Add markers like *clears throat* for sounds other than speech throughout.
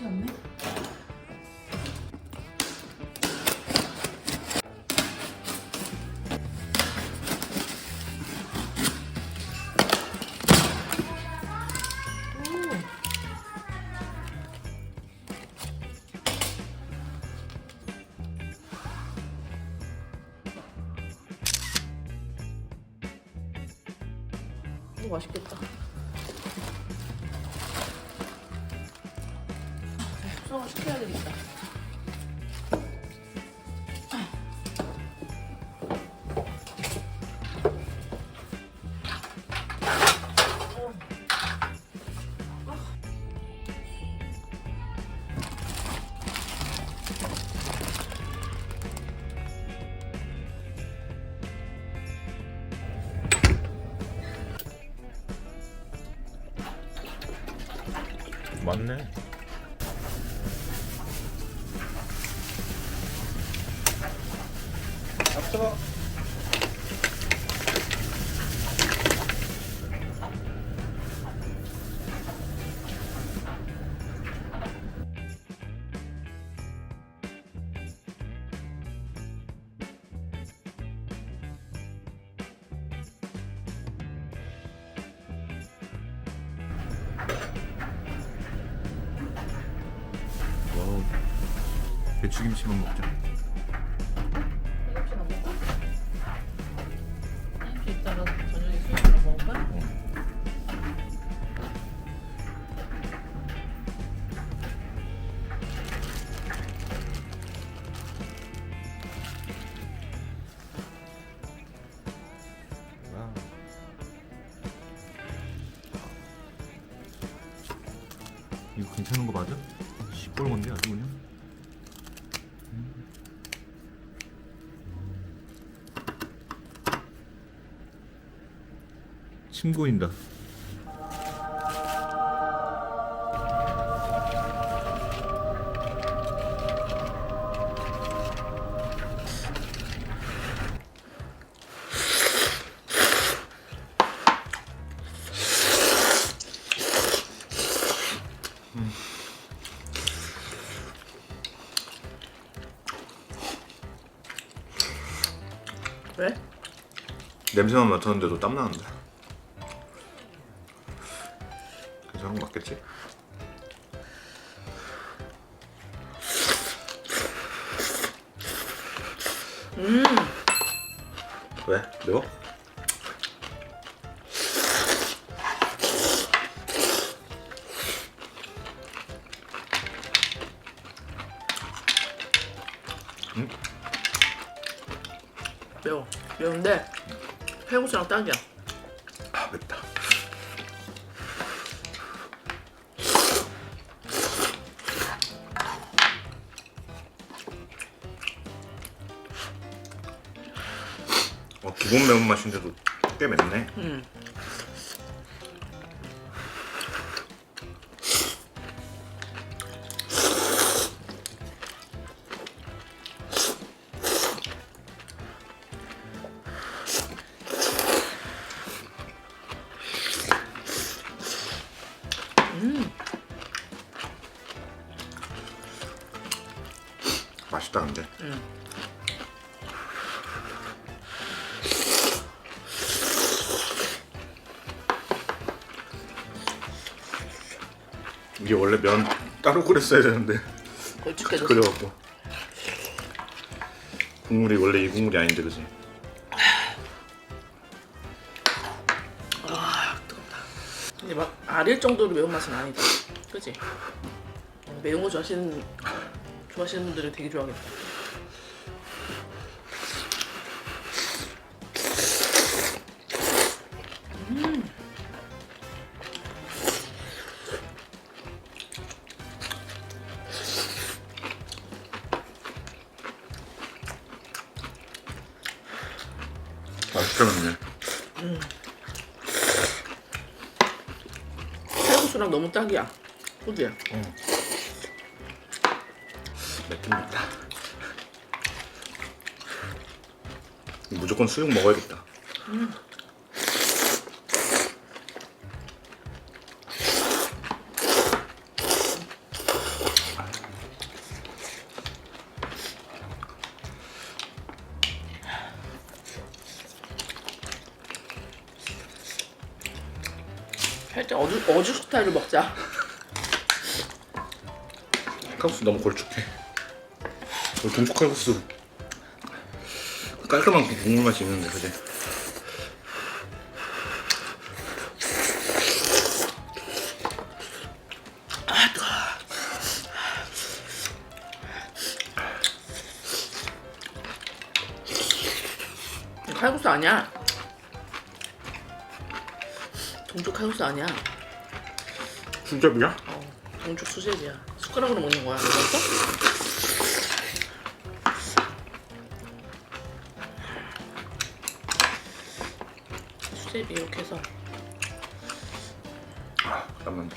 않네? 맞 7시만 먹자. 어. 이거 괜찮은 거 맞아? 시뻘건데 아주 그냥. 침 고인다. 왜? 냄새만 맡았는데도 땀 나는데. 괜찮은 거 맞겠지? 음, 왜? 매워? 매워. 매운데 회국수랑 딱이야. 어, 기본 매운맛인데도 꽤 맵네. 음. 끓였어야 되는데 걸쭉해졌어. 그래갖고 국물이 원래 이 국물이 아닌데 그지? 아 뜨겁다. 근데 막 아릴 정도로 매운 맛은 아니다. 그지? 어, 매운 거 좋아하시는 좋아하시는 분들은 되게 좋아하겠다. 딱이야. 그지? 맵긴 맵다. 무조건 수육 먹어야겠다. 살 어죽 어죽 스타일로 먹자. 칼국수 너무 걸쭉해. 우리 동쪽 칼국수 깔끔한 그 국물 맛이 있는데 그지? 아 뜨거. 칼국수 아니야. 동쪽 칼국수 아니야. 수제비야? 어, 동쪽 수제비야. 숟가락으로 먹는 거야. 알았어? 수제비 이렇게 해서 아, 땀난다.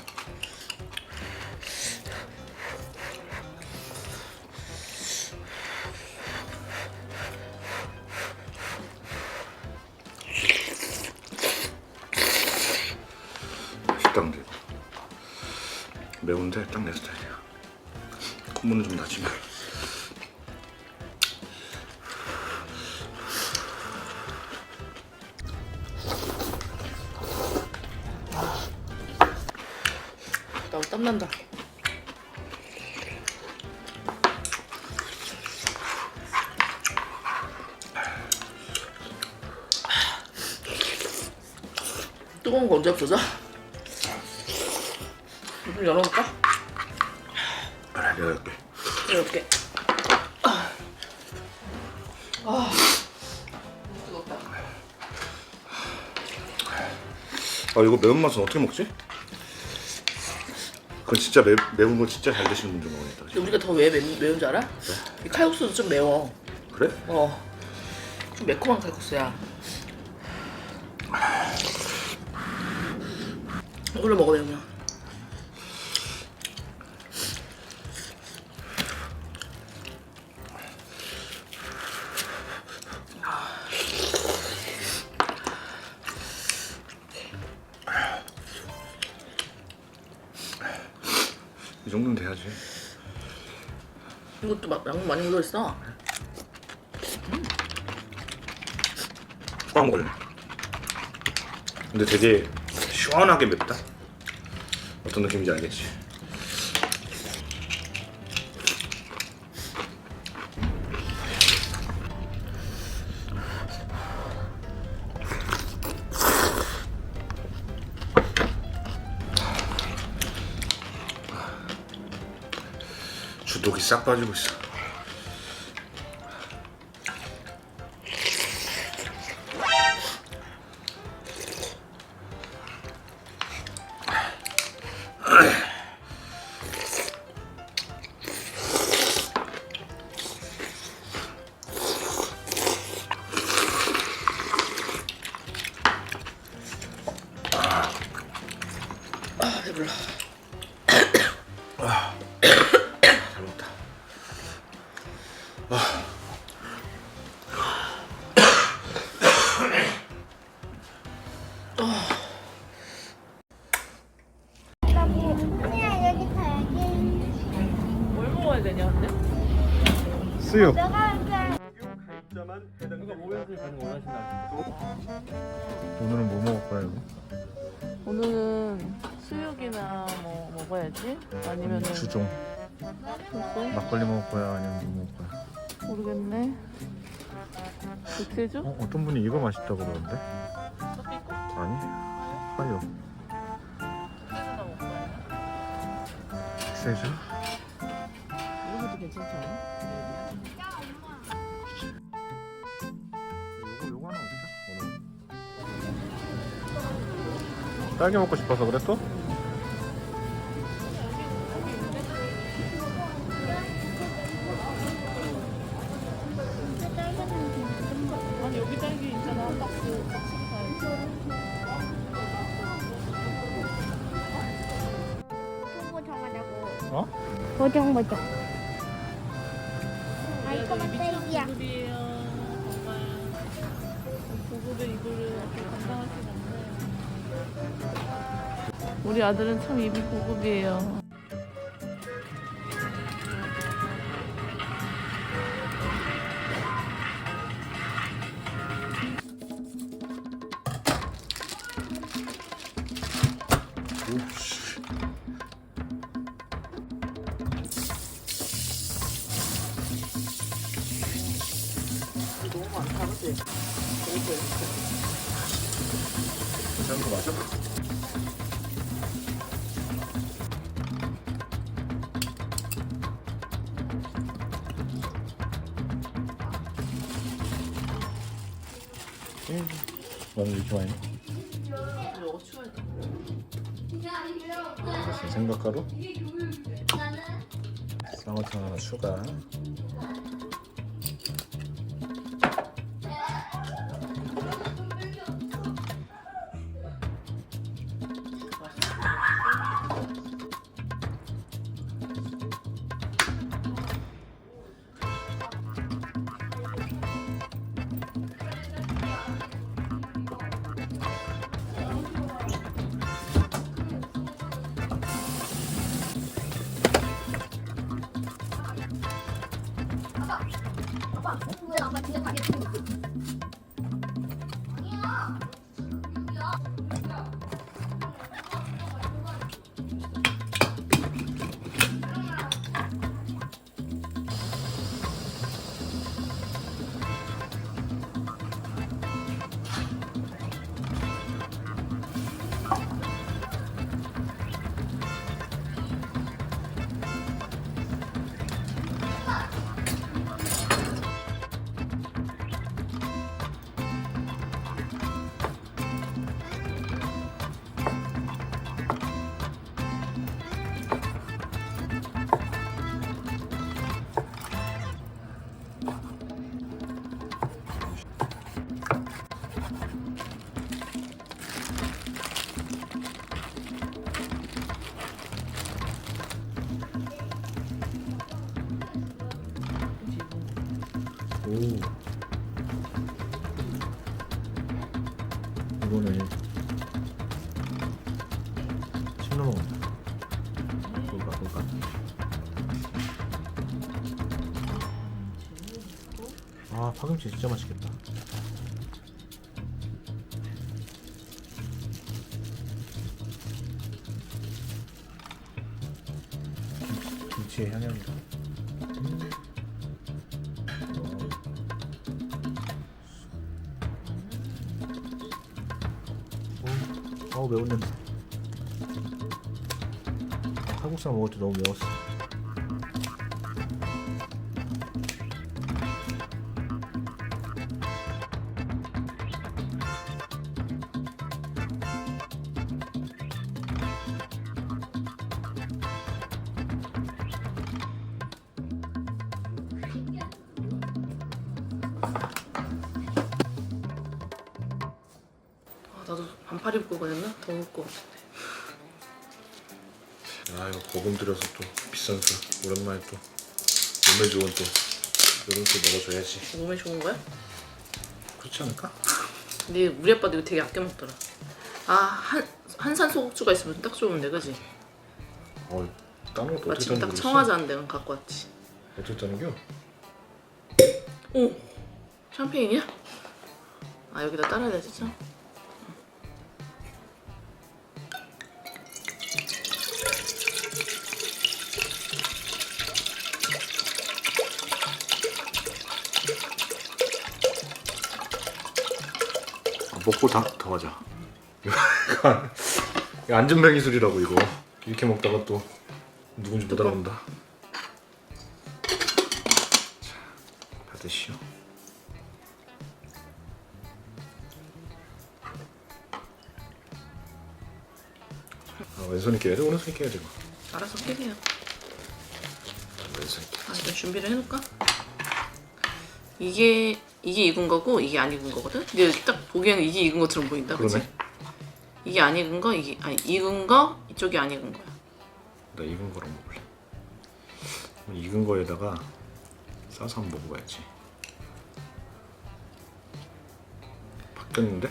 매운데 딱 내 스타일이야. 콧물은 좀 나지만. 나땀 난다. 뜨거운 거 언제 없어져? 좀 열어볼까? 이렇게. 이렇게. 아, 아, 뜨겁다. 아 이거 매운맛은 어떻게 먹지? 그건 진짜 매, 매운 거 진짜 잘 드시는 분들 근데 그치? 우리가 더 왜 매운 줄 알아? 이 칼국수도 좀 매워. 그래? 어. 좀 매콤한 칼국수야. 이걸로 먹어 매우면. 양념 많이 묻어 있어. 꽉 먹을래 근데 되게 시원하게 맵다 어떤 느낌인지 알겠지? 주독이 싹 빠지고 있어 배불러. 잘 먹다 근데? 수육 맛있다고 그러는데? 아니 아니야? 세주 이런 것도 괜찮지 않아? 요거 요거 하나 먹자 오늘 딸기 먹고 싶어서 그래 또? 아 맛딸기야. 고급이에요. 정말. 고급의 이거를 어떻게 감당할 수가 없네. 우리 아들은 참 입이 고급이에요 나는 이렇게 많이 넣어? 다시 생각가루 쌍화탕 하나 추가 아 파김치 진짜 맛있겠다. 김치, 김치의 향연이다. 음. 어, 어우 매운 냄새. 칼국수 먹을 때 너무 매웠어 아 이거 거금 들여서 또 비싼 술 오랜만에 또 몸에 좋은 또 이런 술 먹어줘야지 몸에 좋은 거야? 그렇지 않을까? 근데 우리 아빠도 이거 되게 아껴 먹더라 아 한, 한산 소국주가 있으면 딱 좋은데 그지? 어 다른 것도 어떻게 마침 짜는 딱 청화자인데 갖고 왔지 어떻게 짜는 겨? 오! 샴페인이야? 아 여기다 따라야 돼 진짜? 먹고 다 더 하자. 이거 이거 안전벨 기술이라고 이거. 이렇게 먹다가 또 누군지 못. 알아본다. 자, 받으시오. 아, 왼손이 깨야 돼? 오른손이 깨야 돼? 이거? 알아서 깨세요. 왼손이 깨. 아, 일단 준비를 해놓을까? 이게 이게 익은 거고 이게 안 익은 거거든. 근데 딱 보기에는 이게 익은 것처럼 보인다, 그렇지? 그러네. 이게 안 익은 거, 이게 아니 익은 거 이쪽이 안 익은 거야. 나 익은 거랑 먹을래. 익은 거에다가 싸서 한번 먹어봐야지. 바뀌었는데?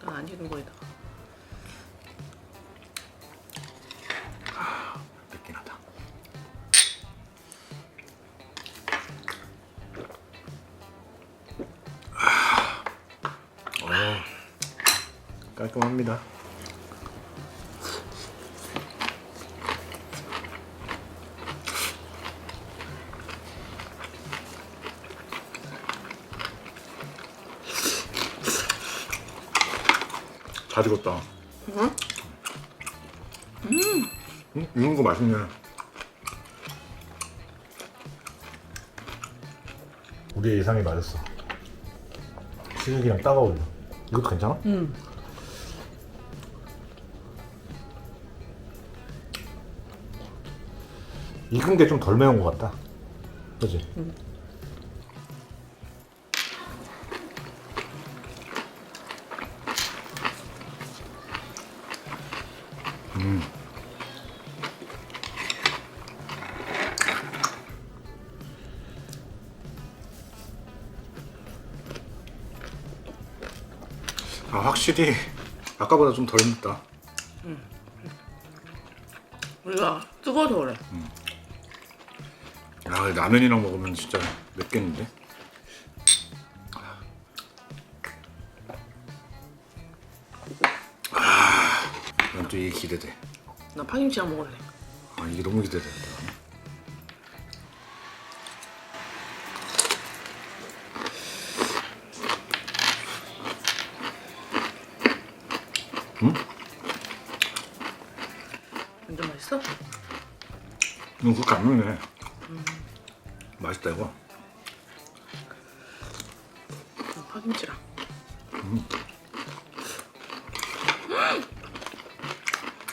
난 안 익은 거에다가. 깔끔합니다. 잘 익었다. 응? 음, 익은 거 맛있네. 우리의 예상이 맞았어. 딱 어울려. 이것도 괜찮아? 응. 익은 게 좀 덜 매운 것 같다. 그지? 아 확실히 아까보다 좀 덜 맵다. 우리가 뜨거워서 그래. 아 라면이랑 먹으면 진짜 맵겠는데? 아, 난또 이게 기대돼. 나 파김치랑 먹을래. 아 이게 너무 기대된다. 완전 맛있어? 이거 그렇게 안 맵네. 파김치랑.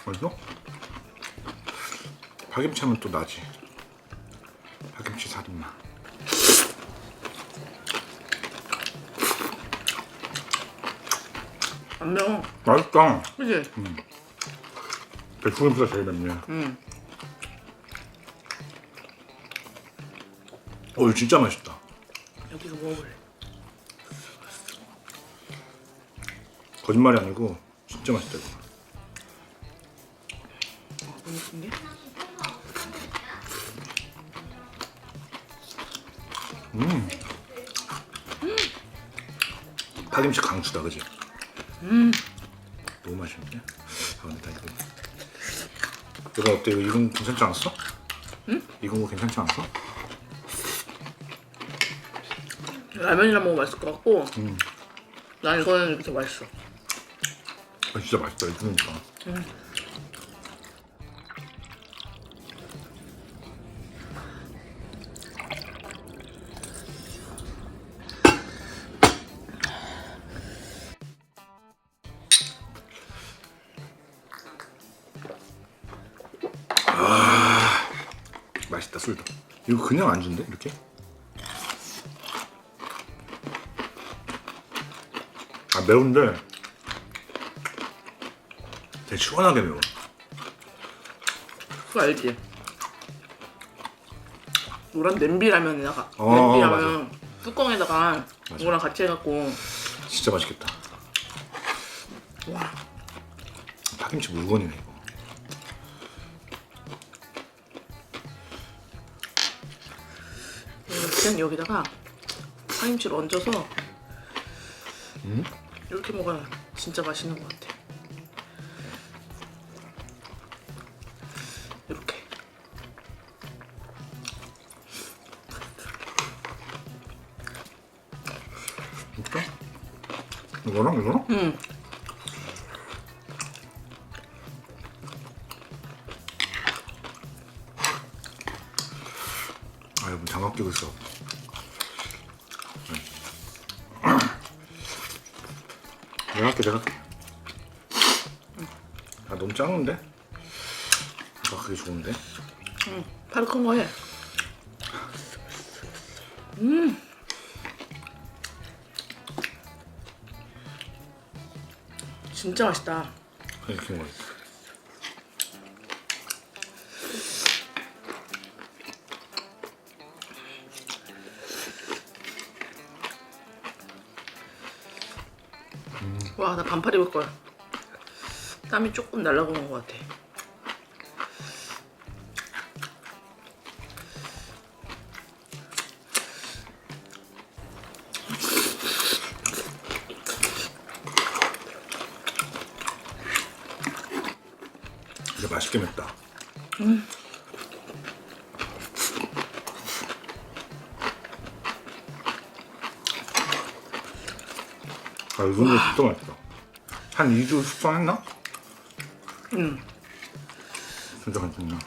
맛있어? 파김치 하면 또 나지. 파김치 살인맛. 안 매워. 맛있다. 그지? 백숙보다 제일 맵네. 응. 어 이거 진짜 맛있다. 여기서 먹어볼래. 거짓말이 아니고 진짜 맛있다 이거. 큰 게? 파김치 강추다 그지? 음. 너무 맛있는데? 아 근데 나 이거 이거 어때? 이거 거 괜찮지 않았어? 응? 익은 거 괜찮지 않았어? 라면이랑 먹으면 맛있을 것 같고 난 이거는 이렇게 더 맛있어. 아, 진짜 맛있다 익으니까 아 맛있다 술도 이거 그냥 안 준대 이렇게? 아 매운데 되게 시원하게 매워. 그거 알지? 노란 냄비 라면에다가 어, 냄비라면 뚜껑에다가 이거랑 같이 해갖고 진짜 맛있겠다. 와 파김치 물건이네 이거. 그냥 여기다가 파김치를 얹어서 이렇게 먹어야 진짜 맛있는 것 같아. 이거랑 이거랑? 응. 아 여러분 장갑 끼고 있어. 내가 할게 내가 할게. 아 너무 작은데? 아 그게 좋은데? 응. 바로 큰 거 해. 음. 진짜 맛있다. 이렇게 먹어. 와, 나 반팔 입을 거야. 땀이 조금 날라오는 것 같아. 맵다. 아, 이 정도 진짜 맛있다. 한 2주 숙성했나? 응. 진짜 괜찮나?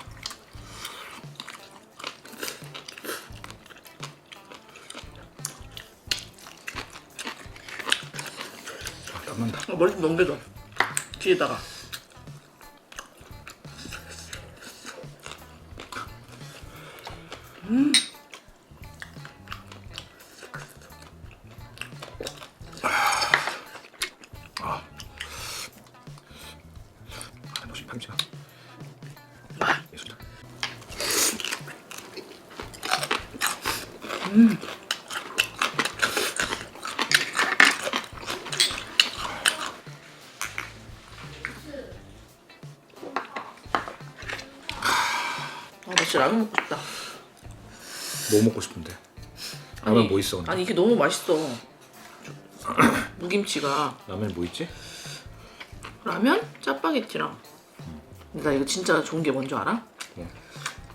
아, 땀난다. 어, 머리 좀 넘겨줘. 뒤에다가. 진짜 라면 먹고 싶다. 뭐 먹고 싶은데? 라면 뭐 있어? 근데? 아니, 이게 너무 맛있어. *clears throat* 무김치가. 라면 뭐 있지? 라면? 짜파게티랑. 나 이거 진짜 좋은 게 뭔지 알아? 뭐?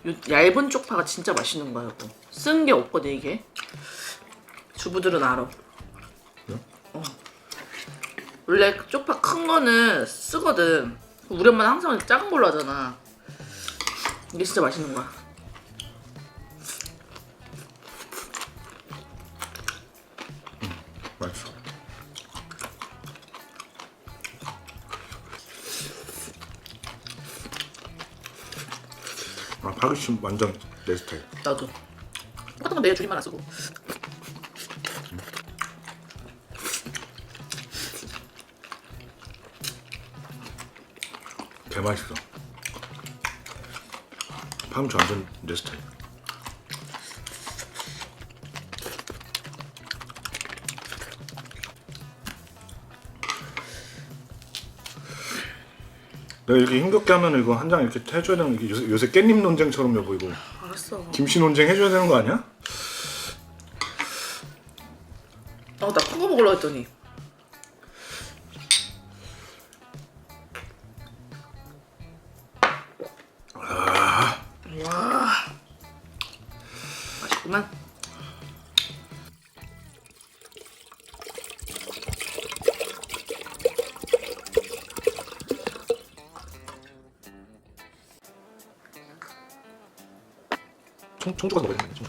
요 얇은 쪽파가 진짜 맛있는 거야, 이거. 쓴게 없거든, 이게. 주부들은 알아. 그래요? 어. 원래 쪽파 큰 거는 쓰거든. 우리 엄마는 항상 작은 걸로 하잖아. 이게 진짜 맛있는 거야. 맛있어. 아, 파기침 완전 내 스타일. 나도. 똑같은 건 내가 줄임말 안 쓰고. 개 맛있어. 파김치 완전 내 스타일. 내가 이렇게 힘겹게 하면 이거 한 장 이렇게 해줘야 되는 게 요새, 요새 깻잎 논쟁처럼 여보 이거 알았어. 김치 논쟁 해줘야 되는 거 아니야? 맛있구만. 청, 청주가 먹어야 되는 거죠?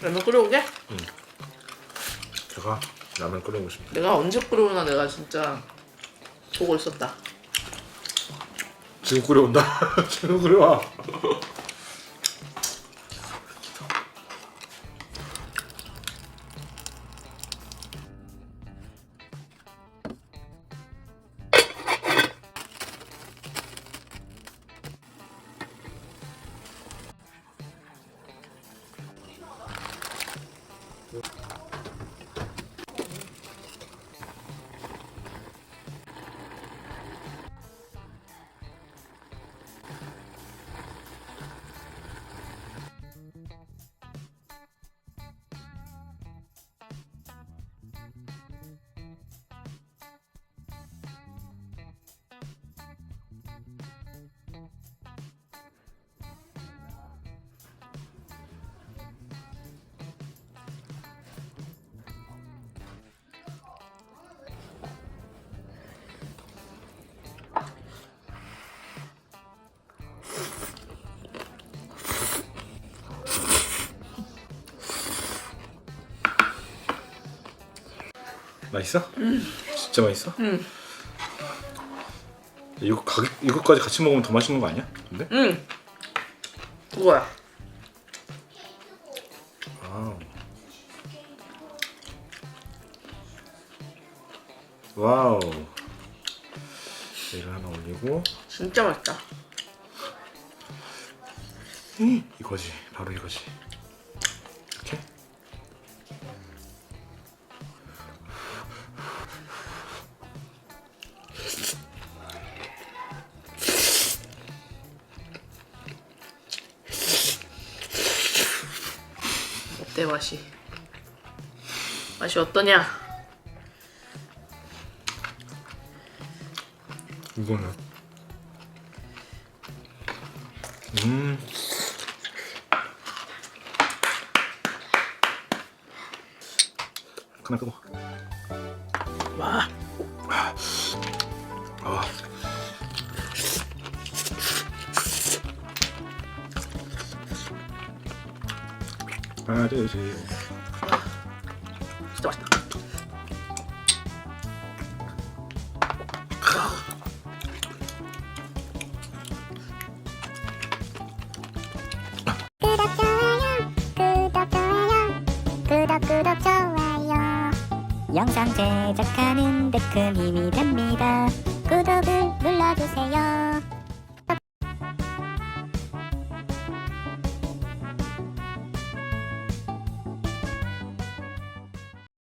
라면 끓여오게? 제가 라면 끓여보고 싶다. 내가 언제 끓여오나 내가 진짜 보고 있었다. 지금 끓여온다. 지금 끓여와. 맛있어? 진짜 맛있어? 응. 이거 가격 이거까지 같이 먹으면 더 맛있는 거 아니야? 근데? 응. 그거야. 와우. 와우. 얘를 하나 올리고 진짜 맛있다. 이거지. 바로 이거지. 맛이? 맛이 어떠냐? 이거는. 음. 하나 끄고. 와. 아. 하나 둘 셋. 진짜